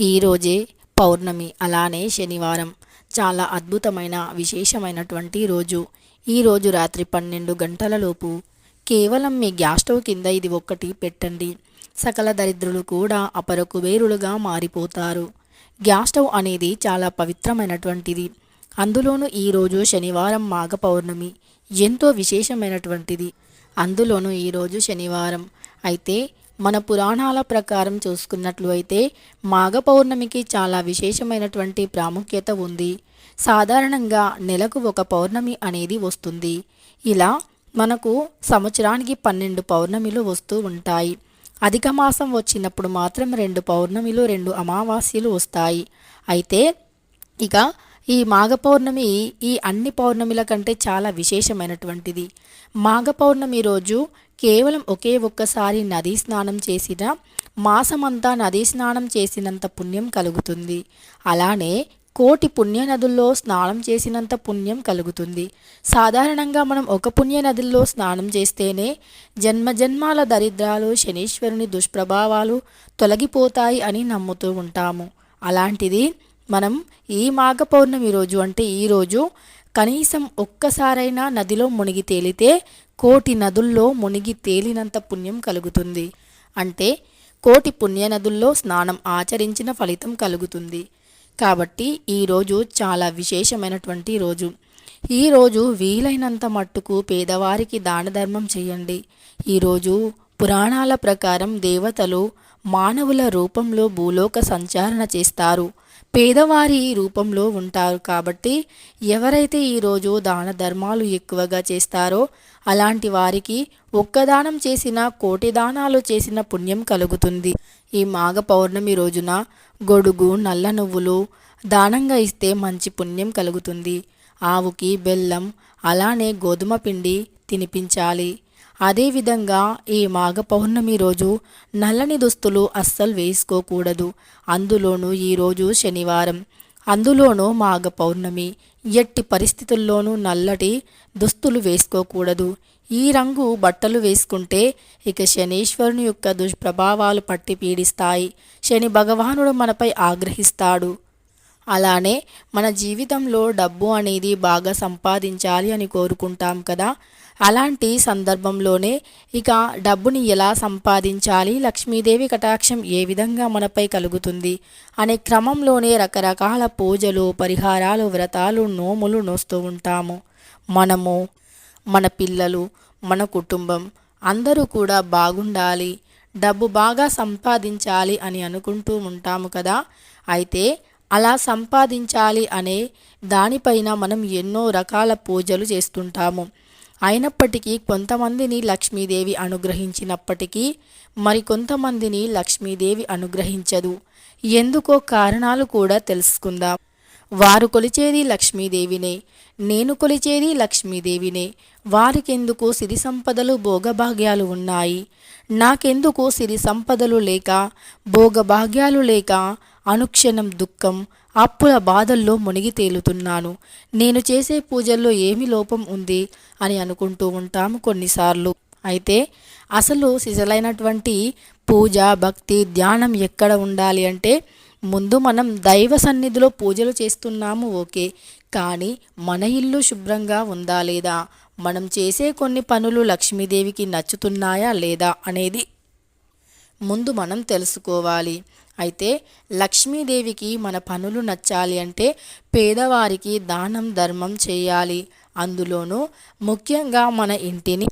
ఈరోజే పౌర్ణమి అలానే శనివారం. చాలా అద్భుతమైన విశేషమైనటువంటి రోజు. ఈరోజు రాత్రి పన్నెండు గంటలలోపు కేవలం మీ గ్యాస్ స్టవ్ కింద ఇది ఒక్కటి పెట్టండి. సకల దరిద్రులు కూడా అపరకు వేరులుగా మారిపోతారు. గ్యాస్ స్టవ్ అనేది చాలా పవిత్రమైనటువంటిది. అందులోనూ ఈరోజు శనివారం మాఘ పౌర్ణమి ఎంతో విశేషమైనటువంటిది. అందులోనూ ఈరోజు శనివారం. అయితే మన పురాణాల ప్రకారం చూసుకున్నట్లు అయితే మాఘ పౌర్ణమికి చాలా విశేషమైనటువంటి ప్రాముఖ్యత ఉంది. సాధారణంగా నెలకు ఒక పౌర్ణమి అనేది వస్తుంది. ఇలా మనకు సంవత్సరానికి పన్నెండు పౌర్ణమిలు వస్తూ ఉంటాయి. అధిక మాసం వచ్చినప్పుడు మాత్రం రెండు పౌర్ణమిలు రెండు అమావాస్యలు వస్తాయి. అయితే ఇక ఈ మాఘ పౌర్ణమి ఈ అన్ని పౌర్ణమిల కంటే చాలా విశేషమైనటువంటిది. మాఘ పౌర్ణమి రోజు కేవలం ఒకే ఒక్కసారి నదీ స్నానం చేసిన మాసమంతా నదీ స్నానం చేసినంత పుణ్యం కలుగుతుంది. అలానే కోటి పుణ్య నదుల్లో స్నానం చేసినంత పుణ్యం కలుగుతుంది. సాధారణంగా మనం ఒక పుణ్య నదుల్లో స్నానం చేస్తేనే జన్మజన్మాల దరిద్రాలు శనీశ్వరుని దుష్ప్రభావాలు తొలగిపోతాయి అని నమ్ముతూ ఉంటాము. అలాంటిది మనం ఈ మాఘ పౌర్ణమి రోజు అంటే ఈరోజు కనీసం ఒక్కసారైనా నదిలో మునిగి తేలితే కోటి నదుల్లో మునిగి తేలినంత పుణ్యం కలుగుతుంది. అంటే కోటి పుణ్య నదుల్లో స్నానం ఆచరించిన ఫలితం కలుగుతుంది. కాబట్టి ఈరోజు చాలా విశేషమైనటువంటి రోజు. ఈరోజు వీలైనంత మట్టుకు పేదవారికి దాన ధర్మం చేయండి. ఈరోజు పురాణాల ప్రకారం దేవతలు మానవుల రూపంలో భూలోక సంచారణ చేస్తారు. పేదవారి రూపంలో ఉంటారు కాబట్టి ఎవరైతే ఈరోజు దాన ధర్మాలు ఎక్కువగా చేస్తారో అలాంటి వారికి ఒక్క దానం చేసిన కోటి దానాలు చేసిన పుణ్యం కలుగుతుంది. ఈ మాఘ పౌర్ణమి రోజున గొడుగు నల్ల నువ్వులు దానంగా ఇస్తే మంచి పుణ్యం కలుగుతుంది. ఆవుకి బెల్లం అలానే గోధుమ పిండి తినిపించాలి. అదేవిధంగా ఈ మాఘ పౌర్ణమి రోజు నల్లని దుస్తులు అస్సలు వేసుకోకూడదు. అందులోనూ ఈరోజు శనివారం. అందులోనూ మాఘ పౌర్ణమి. ఎట్టి పరిస్థితుల్లోనూ నల్లటి దుస్తులు వేసుకోకూడదు. ఈ రంగు బట్టలు వేసుకుంటే ఇక శనీశ్వరుని యొక్క దుష్ప్రభావాలు పట్టి పీడిస్తాయి. శని భగవానుడు మనపై ఆగ్రహిస్తాడు. అలానే మన జీవితంలో డబ్బు అనేది బాగా సంపాదించాలి అని కోరుకుంటాం కదా. అలాంటి సందర్భంలోనే ఇక డబ్బుని ఎలా సంపాదించాలి లక్ష్మీదేవి కటాక్షం ఏ విధంగా మనపై కలుగుతుంది అనే క్రమంలోనే రకరకాల పూజలు పరిహారాలు వ్రతాలు నోములు నోస్తూ ఉంటాము. మనము మన పిల్లలు మన కుటుంబం అందరూ కూడా బాగుండాలి డబ్బు బాగా సంపాదించాలి అని అనుకుంటూ ఉంటాము కదా. అయితే అలా సంపాదించాలి అనే దానిపైన మనం ఎన్నో రకాల పూజలు చేస్తుంటాము. అయినప్పటికీ కొంతమందిని లక్ష్మీదేవి అనుగ్రహించినప్పటికీ మరికొంతమందిని లక్ష్మీదేవి అనుగ్రహించదు. ఎందుకో కారణాలు కూడా తెలుసుకుందాం. వారు కొలిచేది లక్ష్మీదేవినే నేను కొలిచేది లక్ష్మీదేవినే వారికెందుకు సిరి సంపదలు భోగభాగ్యాలు ఉన్నాయి? నాకెందుకు సిరి సంపదలు లేక భోగభాగ్యాలు లేక అనుక్షణం దుఃఖం అప్పుల బాధల్లో మునిగి తేలుతున్నాను. నేను చేసే పూజల్లో ఏమి లోపం ఉంది అని అనుకుంటూ ఉంటాము కొన్నిసార్లు. అయితే అసలు సిజలైనటువంటి పూజ భక్తి ధ్యానం ఎక్కడ ఉండాలి అంటే ముందు మనం దైవ సన్నిధిలో పూజలు చేస్తున్నాము ఓకే కానీ మన ఇల్లు శుభ్రంగా ఉందా లేదా? మనం చేసే కొన్ని పనులు లక్ష్మీదేవికి నచ్చుతున్నాయా లేదా అనేది ముందు మనం తెలుసుకోవాలి. అయితే లక్ష్మీదేవికి మన పనులు నచ్చాలి అంటే పేదవారికి దానం ధర్మం చేయాలి. అందులోనూ ముఖ్యంగా మన ఇంటిని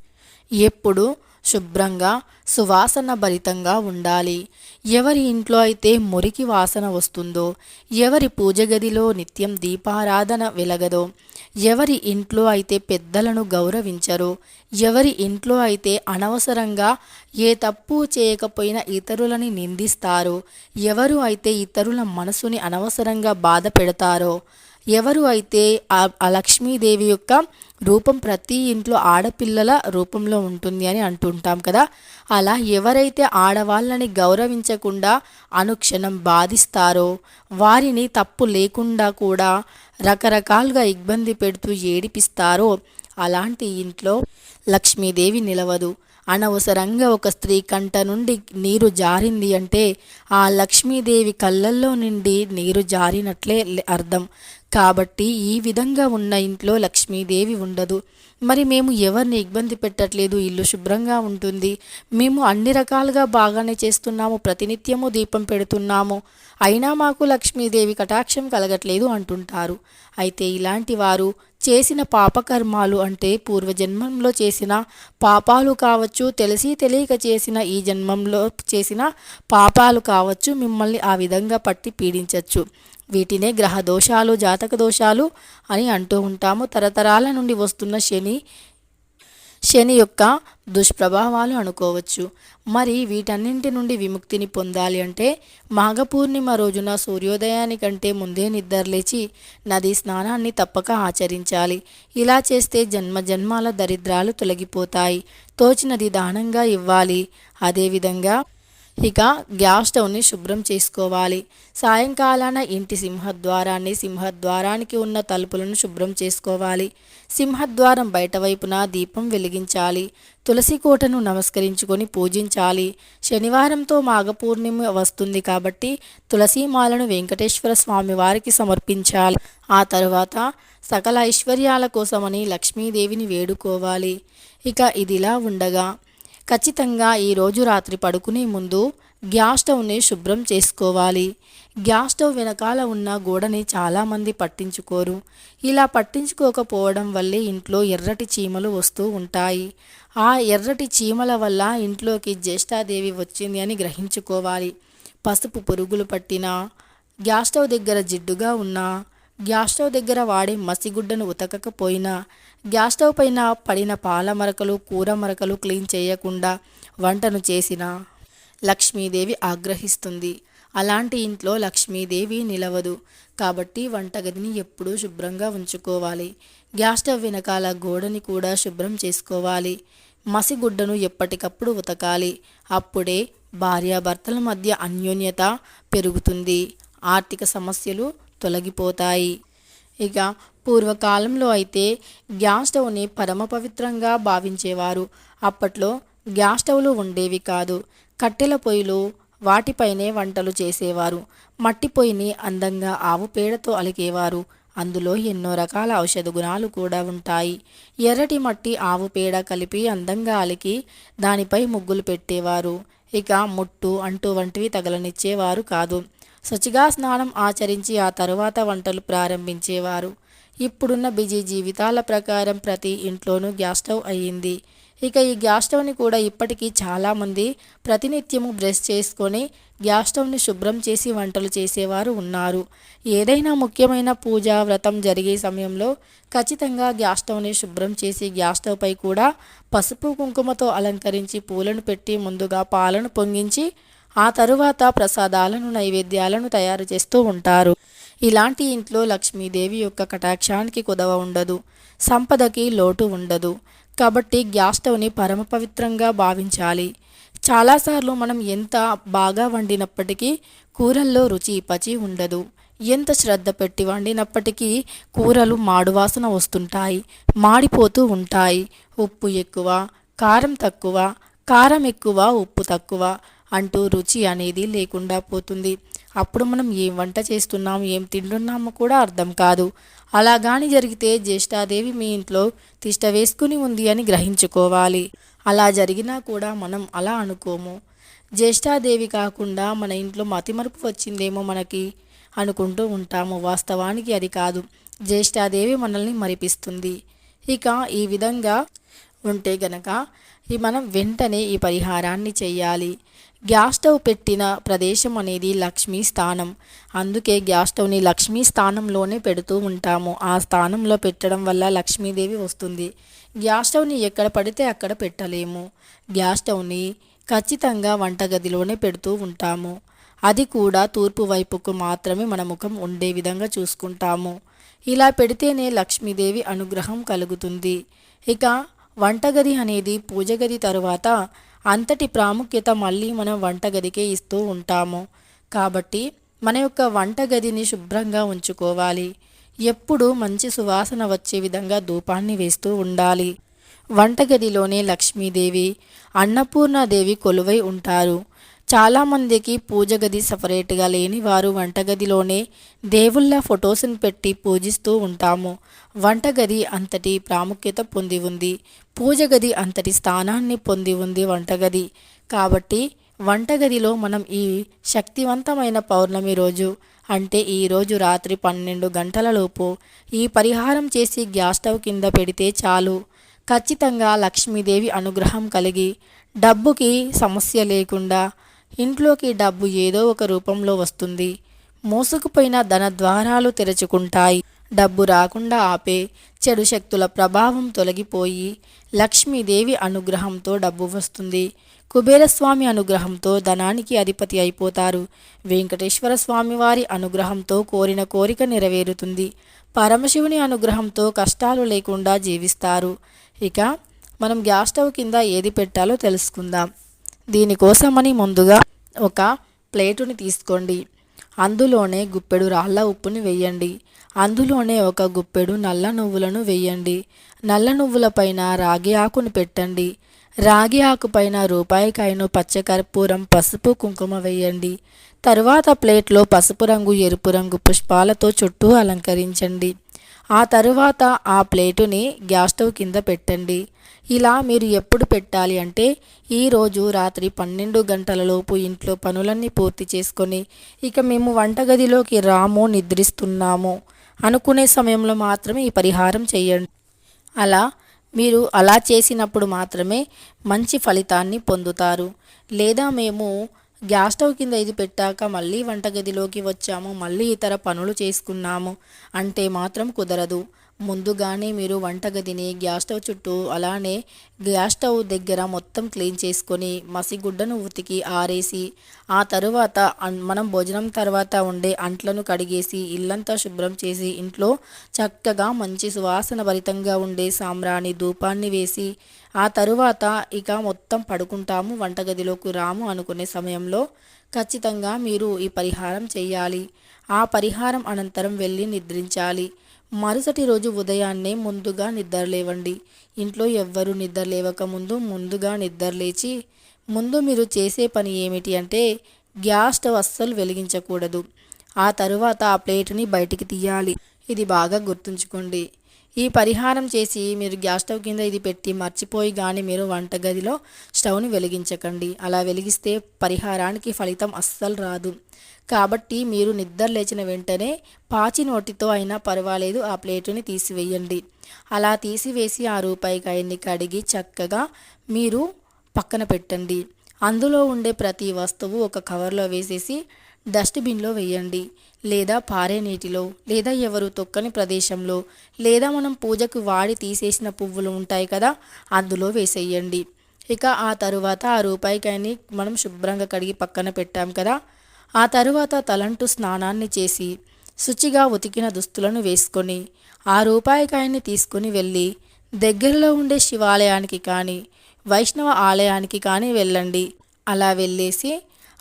ఎప్పుడు శుభ్రంగా సువాసన భరితంగా ఉండాలి. ఎవరి ఇంట్లో అయితే మురికి వాసన వస్తుందో ఎవరి పూజ గదిలో నిత్యం దీపారాధన వెలగదో ఎవరి ఇంట్లో అయితే పెద్దలను గౌరవించరో ఎవరి ఇంట్లో అయితే అనవసరంగా ఏ తప్పు చేయకపోయినా ఇతరులని నిందిస్తారో ఎవరు అయితే ఇతరుల మనసుని అనవసరంగా బాధ పెడతారో ఎవరు అయితే ఆ లక్ష్మీదేవి యొక్క రూపం ప్రతి ఇంట్లో ఆడపిల్లల రూపంలో ఉంటుంది అని అంటుంటాం కదా. అలా ఎవరైతే ఆడవాళ్ళని గౌరవించకుండా అనుక్షణం బాధిస్తారో వారిని తప్పు లేకుండా కూడా రకరకాలుగా ఇబ్బంది పెడుతూ ఏడిపిస్తారో అలాంటి ఇంట్లో లక్ష్మీదేవి నిలవదు. అనవసరంగా ఒక స్త్రీ కంట నుండి నీరు జారింది అంటే ఆ లక్ష్మీదేవి కళ్ళల్లో నుండి నీరు జారినట్లే అర్థం. కాబట్టి ఈ విధంగా ఉన్న ఇంట్లో లక్ష్మీదేవి ఉండదు. మరి మేము ఎవరిని ఇబ్బంది పెట్టట్లేదు? ఇల్లు శుభ్రంగా ఉంటుంది. మేము అన్ని రకాలుగా బాగానే చేస్తున్నాము. ప్రతినిత్యము దీపం పెడుతున్నాము. అయినా మాకు లక్ష్మీదేవి కటాక్షం కలగట్లేదు అంటుంటారు. అయితే ఇలాంటి వారు చేసిన పాపకర్మాలు అంటే పూర్వజన్మంలో చేసిన పాపాలు కావచ్చు తెలిసి తెలియక చేసిన ఈ జన్మంలో చేసిన పాపాలు కావచ్చు మిమ్మల్ని ఆ విధంగా పట్టి పీడించవచ్చు వీటినే గ్రహ దోషాలు జాతక దోషాలు అని అంటూ ఉంటాము. తరతరాల నుండి వస్తున్న శని శని యొక్క దుష్ప్రభావాలు అనుకోవచ్చు. మరి వీటన్నింటి నుండి విముక్తిని పొందాలి అంటే మాఘ పూర్ణిమ రోజున సూర్యోదయానికంటే ముందే నిద్రలేచి నది స్నానాన్ని తప్పక ఆచరించాలి. ఇలా చేస్తే జన్మ జన్మాల దరిద్రాలు తొలగిపోతాయి. తోచినది దానంగా ఇవ్వాలి. అదేవిధంగా ఇక గ్యాస్ స్టవ్ని శుభ్రం చేసుకోవాలి. సాయంకాలాన ఇంటి సింహద్వారాన్ని సింహద్వారానికి ఉన్న తలుపులను శుభ్రం చేసుకోవాలి. సింహద్వారం బయట వైపున దీపం వెలిగించాలి. తులసి కోటను నమస్కరించుకొని పూజించాలి. శనివారంతో మాఘపూర్ణిమ వస్తుంది కాబట్టి తులసీమాలను వెంకటేశ్వర స్వామి వారికి సమర్పించాలి. ఆ తరువాత సకల ఐశ్వర్యాల కోసమని లక్ష్మీదేవిని వేడుకోవాలి. ఇక ఇదిలా ఉండగా ఖచ్చితంగా ఈరోజు రాత్రి పడుకునే ముందు గ్యాస్ స్టవ్ని శుభ్రం చేసుకోవాలి. గ్యాస్ స్టవ్ వెనకాల ఉన్న గోడని చాలామంది పట్టించుకోరు. ఇలా పట్టించుకోకపోవడం వల్లే ఇంట్లో ఎర్రటి చీమలు వస్తూ ఉంటాయి. ఆ ఎర్రటి చీమల వల్ల ఇంట్లోకి జ్యేష్ఠాదేవి వచ్చింది అని గ్రహించుకోవాలి. పసుపు పురుగులు పట్టినా గ్యాస్ స్టవ్ దగ్గర జిడ్డుగా ఉన్నా గ్యాస్ స్టవ్ దగ్గర వాడే మసిగుడ్డను ఉతకకపోయినా గ్యాస్ స్టవ్ పైన పడిన పాల మరకలు కూర మరకలు క్లీన్ చేయకుండా వంటను చేసిన లక్ష్మీదేవి ఆగ్రహిస్తుంది. అలాంటి ఇంట్లో లక్ష్మీదేవి నిలవదు. కాబట్టి వంటగదిని ఎప్పుడూ శుభ్రంగా ఉంచుకోవాలి. గ్యాస్ స్టవ్ వెనకాల గోడని కూడా శుభ్రం చేసుకోవాలి. మసిగుడ్డను ఎప్పటికప్పుడు ఉతకాలి. అప్పుడే భార్యాభర్తల మధ్య అన్యోన్యత పెరుగుతుంది. ఆర్థిక సమస్యలు తొలగిపోతాయి. ఇక పూర్వకాలంలో అయితే గ్యాస్ స్టవ్ని పరమ పవిత్రంగా భావించేవారు. అప్పట్లో గ్యాస్ స్టవ్లు ఉండేవి కాదు. కట్టెల పొయ్యిలు వాటిపైనే వంటలు చేసేవారు. మట్టి పొయ్యిని అందంగా ఆవు పేడతో అలికేవారు అందులో ఎన్నో రకాల ఔషధ గుణాలు కూడా ఉంటాయి. ఎర్రటి మట్టి ఆవు పేడ కలిపి అందంగా అలికి దానిపై ముగ్గులు పెట్టేవారు. ఇక ముట్టు అంటూ వంటివి తగలనిచ్చేవారు కాదు. శుచిగా స్నానం ఆచరించి ఆ తరువాత వంటలు ప్రారంభించేవారు. ఇప్పుడున్న బిజీ జీవితాల ప్రకారం ప్రతి ఇంట్లోనూ గ్యాస్ స్టవ్ అయ్యింది. ఇక ఈ గ్యాస్ స్టవ్ని కూడా ఇప్పటికీ చాలామంది ప్రతినిత్యము బ్రష్ చేసుకొని గ్యాస్ స్టవ్ని శుభ్రం చేసి వంటలు చేసేవారు ఉన్నారు. ఏదైనా ముఖ్యమైన పూజ వ్రతం జరిగే సమయంలో ఖచ్చితంగా గ్యాస్ స్టవ్ని శుభ్రం చేసి గ్యాస్ స్టవ్పై కూడా పసుపు కుంకుమతో అలంకరించి పూలను పెట్టి ముందుగా పాలను పొంగించి ఆ తరువాత ప్రసాదాలను నైవేద్యాలను తయారు చేస్తూ ఉంటారు. ఇలాంటి ఇంట్లో లక్ష్మీదేవి యొక్క కటాక్షానికి కుదవ ఉండదు. సంపదకి లోటు ఉండదు. కాబట్టి గ్యాస్ స్టవ్ని పరమ పవిత్రంగా భావించాలి. చాలాసార్లు మనం ఎంత బాగా వండినప్పటికీ కూరల్లో రుచి పచి ఉండదు. ఎంత శ్రద్ధ పెట్టి వండినప్పటికీ కూరలు మాడువాసన వస్తుంటాయి మాడిపోతూ ఉంటాయి. ఉప్పు ఎక్కువ కారం తక్కువ కారం ఎక్కువ ఉప్పు తక్కువ. అంటూ రుచి అనేది లేకుండా పోతుంది. అప్పుడు మనం ఏం వంట చేస్తున్నాం ఏం తింటున్నామో కూడా అర్థం కాదు. అలా గాని జరిగితే జ్యేష్ఠాదేవి మీ ఇంట్లో తిష్ట వేసుకుని ఉంది అని గ్రహించుకోవాలి. అలా జరిగినా కూడా మనం అలా అనుకోము. జ్యేష్ఠాదేవి కాకుండా మన ఇంట్లో మతిమరుపు వచ్చిందేమో మనకి అనుకుంటూ ఉంటాము. వాస్తవానికి అది కాదు. జ్యేష్ఠాదేవి మనల్ని మరిపిస్తుంది. ఇక ఈ విధంగా ఉంటే గనక మనం వెంటనే ఈ పరిహారాన్ని చెయ్యాలి గ్యాస్ స్టవ్ పెట్టిన ప్రదేశం అనేది లక్ష్మీ స్థానం. అందుకే గ్యాస్ స్టవ్ని లక్ష్మీ స్థానంలోనే పెడుతూ ఉంటాము. ఆ స్థానంలో పెట్టడం వల్ల లక్ష్మీదేవి వస్తుంది. గ్యాస్ స్టవ్ని ఎక్కడ పడితే అక్కడ పెట్టలేము. గ్యాస్ స్టవ్ని ఖచ్చితంగా వంటగదిలోనే పెడుతూ ఉంటాము. అది కూడా తూర్పు వైపుకు మాత్రమే మన ముఖం ఉండే విధంగా చూసుకుంటాము. ఇలా పెడితేనే లక్ష్మీదేవి అనుగ్రహం కలుగుతుంది. ఇక వంటగది అనేది పూజగది తరువాత అంతటి ప్రాముఖ్యత మళ్ళీ మనం వంటగదికే ఇస్తూ ఉంటాము. కాబట్టి మన యొక్క వంటగదిని శుభ్రంగా ఉంచుకోవాలి. ఎప్పుడు మంచి సువాసన వచ్చే విధంగా ధూపాన్ని వేస్తూ ఉండాలి. వంటగదిలోనే లక్ష్మీదేవి అన్నపూర్ణాదేవి కొలువై ఉంటారు. చాలామందికి పూజ గది సపరేట్గా లేని వారు వంటగదిలోనే దేవుళ్ళ ఫొటోస్ని పెట్టి పూజిస్తూ ఉంటాము. వంటగది అంతటి ప్రాముఖ్యత పొంది ఉంది. పూజ గది అంతటి స్థానాన్ని పొంది ఉంది వంటగది. కాబట్టి వంటగదిలో మనం ఈ శక్తివంతమైన పౌర్ణమి రోజు అంటే ఈరోజు రాత్రి పన్నెండు గంటలలోపు ఈ పరిహారం చేసి గ్యాస్ స్టవ్ కింద పెడితే చాలు. ఖచ్చితంగా లక్ష్మీదేవి అనుగ్రహం కలిగి డబ్బుకి సమస్య లేకుండా ఇంట్లోకి డబ్బు ఏదో ఒక రూపంలో వస్తుంది. మోసుకుపోయిన ధన ద్వారాలు తెరుచుకుంటాయి. డబ్బు రాకుండా ఆపే చెడు శక్తుల ప్రభావం తొలగిపోయి లక్ష్మీదేవి అనుగ్రహంతో డబ్బు వస్తుంది. కుబేరస్వామి అనుగ్రహంతో ధనానికి అధిపతి అయిపోతారు. వెంకటేశ్వర స్వామి వారి అనుగ్రహంతో కోరిన కోరిక నెరవేరుతుంది. పరమశివుని అనుగ్రహంతో కష్టాలు లేకుండా జీవిస్తారు. ఇక మనం గ్యాస్ స్టవ్ కింద ఏది పెట్టాలో తెలుసుకుందాం. దీనికోసమని ముందుగా ఒక ప్లేటుని తీసుకోండి. అందులోనే గుప్పెడు రాళ్ళ ఉప్పుని వేయండి. అందులోనే ఒక గుప్పెడు నల్ల నువ్వులను వేయండి. నల్ల నువ్వుల పైన రాగి ఆకును పెట్టండి. రాగి ఆకు పైన రూపాయికాయను పచ్చకర్పూరం పసుపు కుంకుమ వేయండి. తరువాత ప్లేట్లో పసుపు రంగు ఎరుపు రంగు పుష్పాలతో చుట్టూ అలంకరించండి. ఆ తరువాత ఆ ప్లేటుని గ్యాస్ స్టవ్ కింద పెట్టండి. ఇలా మీరు ఎప్పుడు పెట్టాలి అంటే ఈరోజు రాత్రి పన్నెండు గంటలలోపు ఇంట్లో పనులన్నీ పూర్తి చేసుకొని ఇక మేము వంటగదిలోకి రాము నిద్రిస్తున్నాము అనుకునే సమయంలో మాత్రమే ఈ పరిహారం చేయండి. అలా మీరు అలా చేసినప్పుడు మాత్రమే మంచి ఫలితాన్ని పొందుతారు. లేదా మేము గ్యాస్ స్టవ్ కింద ఇది పెట్టాక మళ్ళీ వంటగదిలోకి వచ్చాము. మళ్ళీ ఇతర పనులు చేసుకున్నాము. అంటే మాత్రం కుదరదు. ముందుగానే మీరు వంటగదిని గ్యాస్ స్టవ్ చుట్టూ అలానే గ్యాస్ స్టవ్ దగ్గర మొత్తం క్లీన్ చేసుకొని మసిగుడ్డను ఉతికి ఆరేసి ఆ తరువాత మనం భోజనం తర్వాత ఉండే అంట్లను కడిగేసి ఇల్లంతా శుభ్రం చేసి ఇంట్లో చక్కగా మంచి సువాసన భరితంగా ఉండే సాంబ్రాణి ధూపాన్ని వేసి ఆ తరువాత ఇక మొత్తం పడుకుంటాము వంటగదిలోకి రాము అనుకునే సమయంలో ఖచ్చితంగా మీరు ఈ పరిహారం చేయాలి ఆ పరిహారం అనంతరం వెళ్ళి నిద్రించాలి. మరుసటి రోజు ఉదయాన్నే ముందుగా నిద్రలేవండి ఇంట్లో ఎవ్వరూ నిద్ర లేవక ముందు ముందుగా నిద్రలేచి ముందు మీరు చేసే పని ఏమిటి అంటే గ్యాస్ స్టవ్ అస్సలు వెలిగించకూడదు. ఆ తరువాత ఆ ప్లేట్ని బయటికి తీయాలి. ఇది బాగా గుర్తుంచుకోండి. ఈ పరిహారం చేసి మీరు గ్యాస్ స్టవ్ కింద ఇది పెట్టి మర్చిపోయి కానీ మీరు వంటగదిలో స్టవ్ని వెలిగించకండి. అలా వెలిగిస్తే పరిహారానికి ఫలితం అస్సలు రాదు. కాబట్టి మీరు నిద్ర లేచిన వెంటనే పాచి నోటితో అయినా పర్వాలేదు ఆ ప్లేటుని తీసివేయండి. అలా తీసివేసి ఆ రూపాయికాయన్ని కడిగి చక్కగా మీరు పక్కన పెట్టండి. అందులో ఉండే ప్రతి వస్తువు ఒక కవర్లో వేసేసి డస్ట్బిన్లో వేయండి. లేదా పారే నీటిలో లేదా ఎవరు తొక్కని ప్రదేశంలో లేదా మనం పూజకు వాడి తీసేసిన పువ్వులు ఉంటాయి కదా అందులో వేసేయండి. ఇక ఆ తరువాత ఆ రూపాయికాయని మనం శుభ్రంగా కడిగి పక్కన పెట్టాం కదా ఆ తరువాత తలంటు స్నానాన్ని చేసి శుచిగా ఉతికిన దుస్తులను వేసుకొని ఆ రూపాయికాయని తీసుకుని వెళ్ళి దగ్గరలో ఉండే శివాలయానికి కానీ వైష్ణవ ఆలయానికి కానీ వెళ్ళండి. అలా వెళ్ళేసి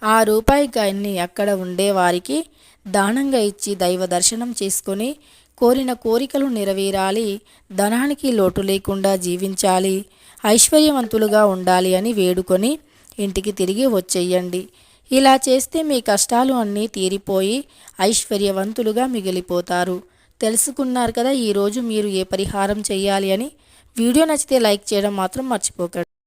ఆ రూపాయి రూపాయికాయన్ని అక్కడ ఉండేవారికి దానంగా ఇచ్చి దైవ దర్శనం చేసుకొని కోరిన కోరికలు నెరవేరాలి ధనానికి లోటు లేకుండా జీవించాలి ఐశ్వర్యవంతులుగా ఉండాలి అని వేడుకొని ఇంటికి తిరిగి వచ్చేయండి. ఇలా చేస్తే మీ కష్టాలు అన్నీ తీరిపోయి ఐశ్వర్యవంతులుగా మిగిలిపోతారు. తెలుసుకున్నారు కదా ఈరోజు మీరు ఏ పరిహారం చేయాలి అని. వీడియో నచ్చితే లైక్ చేయడం మాత్రం మర్చిపోకండి